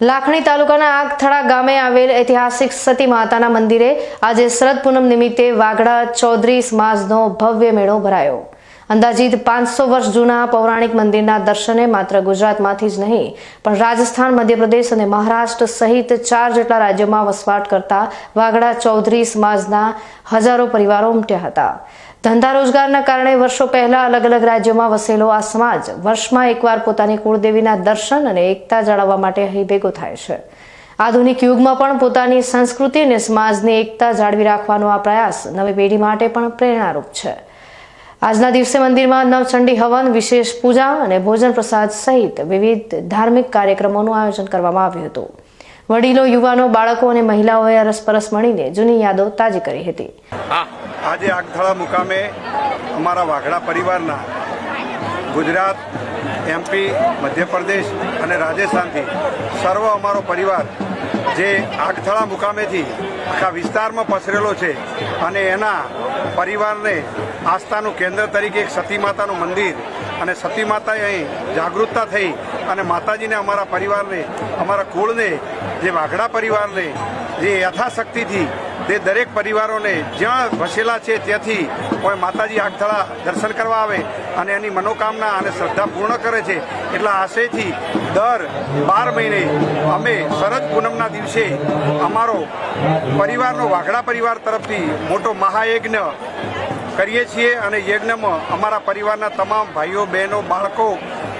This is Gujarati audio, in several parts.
લાખણી તાલુકાના આગથળા ગામે આવેલ ઐતિહાસિક સતી માતાના મંદિરે આજે શરદ પૂનમ નિમિત્તે વાગડા ચૌધરી સમાજનો ભવ્ય મેળો ભરાયો. અંદાજિત પાંચસો વર્ષ જૂના પૌરાણિક મંદિરના દર્શને માત્ર ગુજરાતમાંથી જ નહીં, પણ રાજસ્થાન, મધ્યપ્રદેશ અને મહારાષ્ટ્ર સહિત ચાર જેટલા રાજ્યોમાં વસવાટ કરતા વાગડા ચૌધરી સમાજના હજારો પરિવારો ઉમટ્યા હતા. ધંધા રોજગારના કારણે વર્ષો પહેલા અલગ અલગ રાજ્યોમાં વસેલો આ સમાજ વર્ષમાં એકવાર પોતાની કુળદેવીના દર્શન અને એકતા જાળવવા માટે અહીં ભેગો થાય છે. આધુનિક યુગમાં પણ પોતાની સંસ્કૃતિ અને સમાજની એકતા જાળવી રાખવાનો આ પ્રયાસ નવી પેઢી માટે પણ પ્રેરણારૂપ છે. આજના દિવસે મંદિરમાં નવચંડી હવન, વિશેષ પૂજા અને ભોજન પ્રસાદ સહિત વિવિધ ધાર્મિક કાર્યક્રમોનું આયોજન કરવામાં આવ્યું હતું. વડીલો, યુવાનો, બાળકો અને મહિલાઓએ અરસપરસ મળીને જૂની યાદો તાજી કરી હતી. આજે આગથળા મુકામે અમારા વાઘડા પરિવારના ગુજરાત એમપી મધ્યપ્રદેશ અને રાજસ્થાનથી સર્વ અમારો પરિવાર જે આગથળા મુકામેથી આખા વિસ્તારમાં પસરેલો છે અને એના પરિવારને આસ્થાનું કેન્દ્ર તરીકે એક સતી માતાનું મંદિર અને સતી માતાએ અહીં જાગૃતતા થઈ અને માતાજીને અમારા પરિવારને, અમારા કુળને, જે વાઘડા પરિવારને, જે યથાશક્તિથી તે દરેક પરિવારોને જ્યાં વસેલા છે ત્યાંથી કોઈ માતાજી આગથળા દર્શન કરવા આવે અને એની મનોકામના અને શ્રદ્ધા પૂર્ણ કરે છે, એટલા આશયથી દર બાર મહિને અમે શરદ પૂનમના દિવસે અમારો પરિવારનો વાઘડા પરિવાર તરફથી મોટો મહાયજ્ઞ કરીએ છીએ અને યજ્ઞમાં અમારા પરિવારના તમામ ભાઈઓ, બહેનો, બાળકો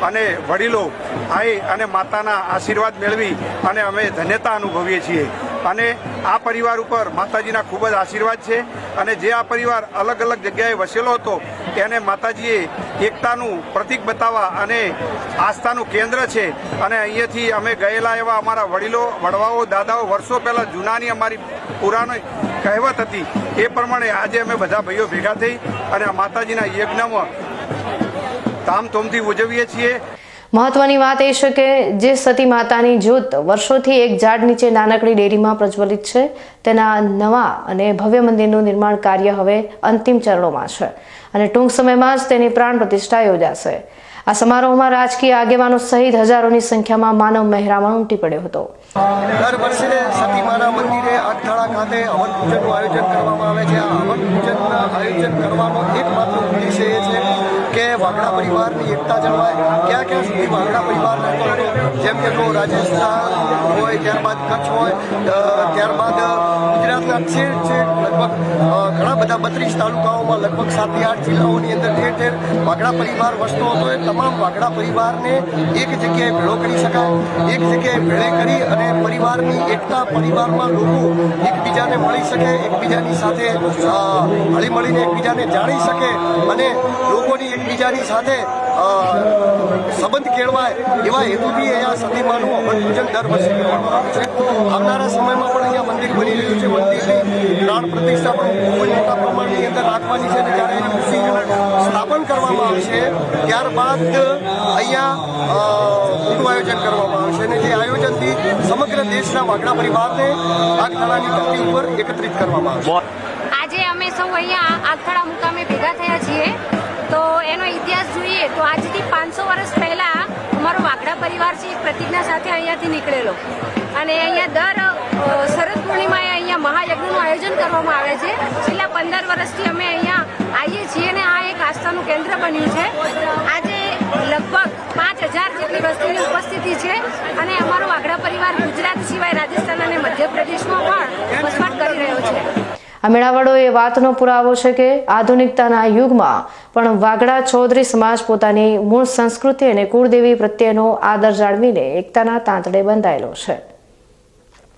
અને વડીલો ભાઈ અને માતાના આશીર્વાદ મેળવી અને અમે ધન્યતા અનુભવીએ છીએ. અને આ પરિવાર ઉપર માતાજીના ખૂબ જ આશીર્વાદ છે. અને જે આ પરિવાર અલગ અલગ જગ્યાએ વસેલો હતો, તેને માતાજીએ એકતાનું પ્રતિક બતાવવા અને આસ્થાનું કેન્દ્ર છે. અને અહીંયાથી અમે ગયેલા એવા અમારા વડીલો, વડવાઓ, દાદાઓ વર્ષો પહેલાં જૂનાની અમારી પુરાણી કહેવત હતી. એ પ્રમાણે આજે અમે બધા ભાઈઓ ભેગા થઈ અને આ માતાજીના યજ્ઞમાં ધામધૂમથી ઉજવીએ છીએ. મહત્વની વાત એ છે કે જે સતી માતાની જ્યોત વર્ષોથી એક ઝાડ નીચે નાનકડી ડેરીમાં પ્રજ્વલિત છે, તેના નવા અને ભવ્ય મંદિરનું નિર્માણ કાર્ય હવે અંતિમ ચરણોમાં છે અને ટૂંક સમયમાં જ તેની પ્રાણ પ્રતિષ્ઠા યોજાશે. આ સમારોહમાં રાજકીય આગેવાનો સહિત હજારોની સંખ્યામાં માનવ મહેરામણ ઉમટી પડ્યો હતો. દર વર્ષે સતીમાના મંદિરે આગથળા ખાતે હવન પૂજનનું આયોજન કરવામાં આવે છે. આ હવન પૂજનના આયોજન કરવાનો એકમાત્ર ઉદ્દેશ્ય એ છે કે વાઘડા પરિવારની એકતા જળવાય. ક્યાં ક્યાં સુધી વાઘડા પરિવારના લોકો જેમ કે રાજસ્થાન હોય, ત્યારબાદ કચ્છ હોય ત્યારબાદ ગુજરાતના છેક છેક લગભગ ઘણા બધા બત્રીસ તાલુકાઓમાં લગભગ સાતથી આઠ જિલ્લાઓની અંદર ઠેર ઠેર વાગડા પરિવાર વસતો હતો. એ તમામ વાગડા પરિવારને એક જગ્યાએ ભેળો કરી શકાય, એક જગ્યાએ ભેળે કરી અને પરિવારની એકતા પરિવારમાં લોકો એકબીજાને મળી શકે, એકબીજાની સાથે હળી મળીને એકબીજાને જાણી શકે અને લોકોની એકબીજાની સાથે સંબંધ કેળવાય એવા હેતુથી અહીંયા સતીમાનું અમર પૂજન દર વર્ષે કરવામાં આવે છે. આવનારા સમયમાં પણ અહીંયા મંદિર બની રહ્યું છે. મંદિરની પ્રાણ પ્રતિષ્ઠા પણ ખૂબ જ મોટા પ્રમાણની અંદર રાખવાની છે અને જ્યારે એનું મૂર્તિનું સ્થાપન કરવામાં આવશે ત્યારબાદ અહીંયા મોટું આયોજન કરવામાં આવશે અને જે આયોજનથી સમગ્ર દેશના વાઘડા પરિવારને આગથળાની ધરતી ઉપર એકત્રિત કરવામાં આવશે આજે અમે સૌ અહીંયા આગથળા મુકામે ભેગા થયા છીએ. તો એનો ઇતિહાસ જોઈએ તો આજથી પાંચસો વર્ષ પહેલા અમારો વાઘડા પરિવાર છે પ્રતિજ્ઞા સાથે અહીંયાથી નીકળેલો. અને અહીંયા દર શરદ પૂર્ણિમાએ અહીંયા મહાયજ્ઞનું આયોજન કરવામાં આવે છે. છેલ્લા પંદર વર્ષથી અમે અહીંયા આવીએ છીએ અને આ એક આસ્થાનું કેન્દ્ર બન્યું છે. આજે લગભગ પાંચ હજાર જેટલી વસ્તીની ઉપસ્થિતિ છે અને અમારો વાઘડા પરિવાર ગુજરાત સિવાય રાજસ્થાન અને મધ્યપ્રદેશમાં પણ વસવાટ કરી રહ્યો છે. આ મેળાવડો એ વાતનો પુરાવો છે કે આધુનિકતાના યુગમાં પણ વાગડા ચૌધરી સમાજ પોતાની મૂળ સંસ્કૃતિ અને કુળદેવી પ્રત્યેનો આદર જાળવીને એકતાના તાંતડે બંધાયેલો છે.